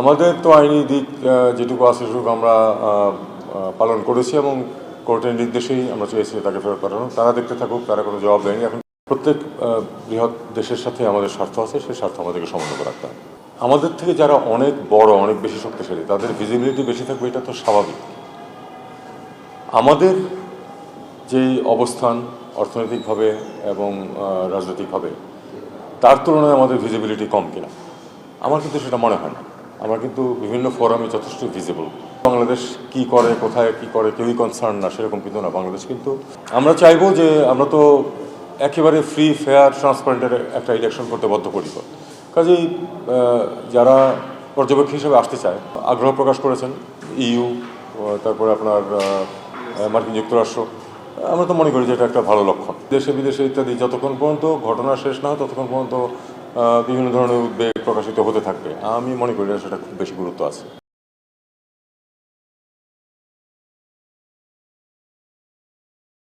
আমাদের তো আইনি দিক যেটুকু আছে সেটুকু আমরা পালন করেছি এবং কোর্টের নির্দেশেই আমরা চেয়েছি তাকে ফেরত পাঠানো। তারা দেখতে থাকুক, তারা কোনো জবাব দেয়নি। এখন প্রত্যেক বৃহৎ দেশের সাথে আমাদের স্বার্থ আছে সেই স্বার্থ আমাদেরকে সমন্বয় রাখতে হবে। আমাদের থেকে যারা অনেক বড়, অনেক বেশি শক্তিশালী, তাদের ভিজিবিলিটি বেশি থাকবে, এটা তো স্বাভাবিক। আমাদের যেই অবস্থান অর্থনৈতিকভাবে এবং রাজনৈতিকভাবে, তার তুলনায় আমাদের ভিজিবিলিটি কম কিনা? আমার কিন্তু সেটা মনে হয় না। আমরা কিন্তু বিভিন্ন ফোরামে যথেষ্ট ভিজিবল বাংলাদেশ কি করে, কোথায় কি করে, কেউই কনসার্ন না, সেরকম কিন্তু না বাংলাদেশ কিন্তু। আমরা চাইব যে আমরা তো একেবারে ফ্রি ফেয়ার ট্রান্সপারেন্টের একটা ইলেকশন করতে বদ্ধপরিকর কাজেই যারা পর্যবেক্ষক হিসেবে আসতে চায়, আগ্রহ প্রকাশ করেছেন ইইউ তারপরে আপনার মার্কিন যুক্তরাষ্ট্র, আমরা তো মনে করি যে এটা একটা ভালো লক্ষণ। দেশে বিদেশে ইত্যাদি, যতক্ষণ পর্যন্ত ঘটনা শেষ না হয়, ততক্ষণ পর্যন্ত বিভিন্ন ধরনের উদ্বেগ প্রকাশিত হতে থাকবে। আমি মনে করি সেটা খুব বেশি গুরুত্ব আছে।